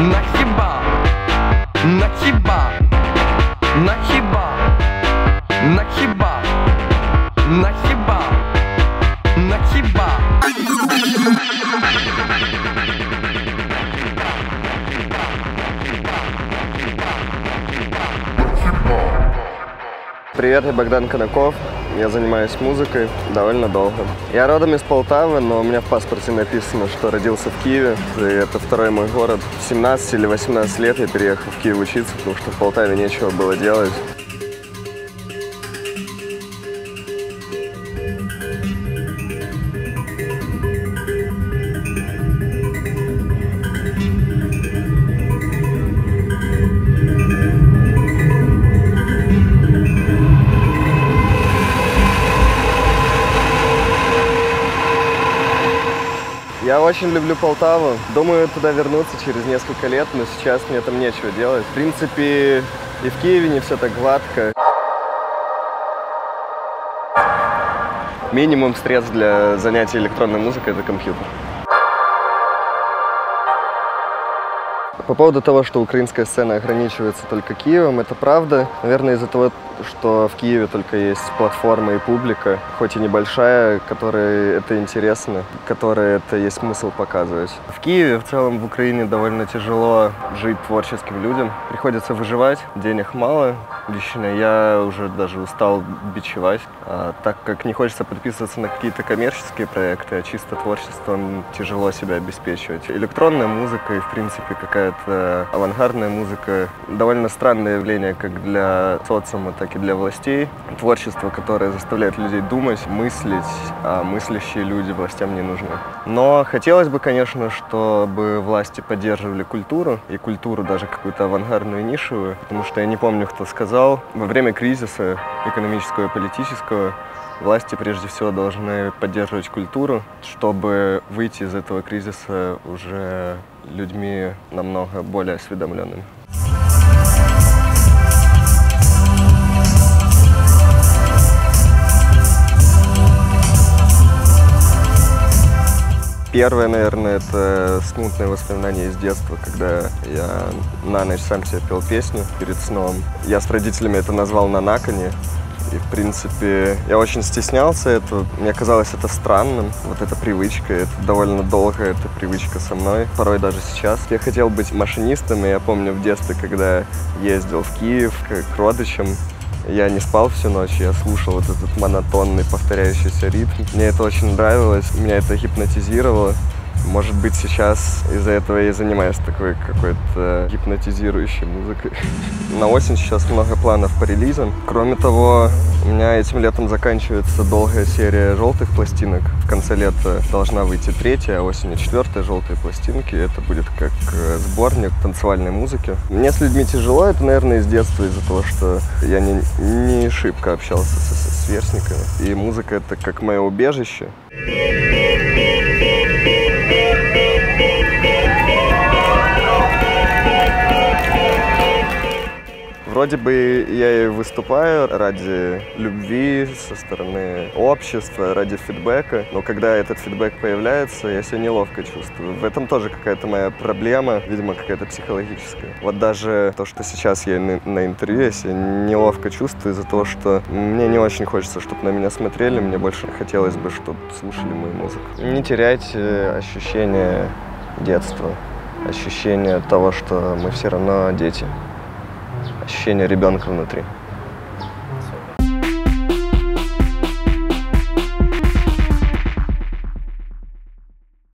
на хіба, Привет, я Богдан Конаков. Я занимаюсь музыкой довольно долго. Я родом из Полтавы, но у меня в паспорте написано, что родился в Киеве. И это второй мой город. В 17 или 18 лет я переехал в Киев учиться, потому что в Полтаве нечего было делать. Я очень люблю Полтаву. Думаю туда вернуться через несколько лет, но сейчас мне там нечего делать. В принципе, и в Киеве не все так гладко. Минимум средств для занятий электронной музыкой – это компьютер. По поводу того, что украинская сцена ограничивается только Киевом, это правда. Наверное, из-за того, что в Киеве только есть платформа и публика, хоть и небольшая, которой это интересно, которой это есть смысл показывать. В Киеве, в целом в Украине довольно тяжело жить творческим людям. Приходится выживать, денег мало. Лично я уже даже устал бичевать, а так как не хочется подписываться на какие-то коммерческие проекты, а чисто творчеством тяжело себя обеспечивать. Электронная музыка и, в принципе, какая-то авангардная музыка довольно странное явление как для социума, так и для властей. Творчество, которое заставляет людей думать, мыслить, а мыслящие люди властям не нужны. Но хотелось бы, конечно, чтобы власти поддерживали культуру, и культуру даже какую-то авангардную, нишевую, потому что я не помню, кто сказал, во время кризиса экономического и политического власти прежде всего должны поддерживать культуру, чтобы выйти из этого кризиса уже людьми намного более осведомленными. Первое, наверное, это смутное воспоминание из детства, когда я на ночь сам себе пел песню перед сном. Я с родителями это назвал «Нанакани». И, в принципе, я очень стеснялся этого. Мне казалось это странным, вот эта привычка. Это довольно долго эта привычка со мной, порой даже сейчас. Я хотел быть машинистом, и я помню в детстве, когда ездил в Киев к родичам, я не спал всю ночь, я слушал вот этот монотонный повторяющийся ритм. Мне это очень нравилось, меня это гипнотизировало. Может быть, сейчас из-за этого я и занимаюсь такой какой-то гипнотизирующей музыкой. На осень сейчас много планов по релизам. Кроме того, у меня этим летом заканчивается долгая серия желтых пластинок. В конце лета должна выйти третья, а осенью четвертая желтые пластинки. Это будет как э, сборник танцевальной музыки. Мне с людьми тяжело, это, наверное, из детства, из-за того, что я не, не шибко общался со, со сверстниками. И музыка — это как мое убежище. Вроде бы я и выступаю ради любви со стороны общества, ради фидбэка, но когда этот фидбэк появляется, я себя неловко чувствую. В этом тоже какая-то моя проблема, видимо, какая-то психологическая. Вот даже то, что сейчас я на, на интервью, я себя неловко чувствую из-за того, что мне не очень хочется, чтобы на меня смотрели, мне больше хотелось бы, чтобы слушали мою музыку. Не терять ощущение детства, ощущение того, что мы все равно дети ощущение ребенка внутри.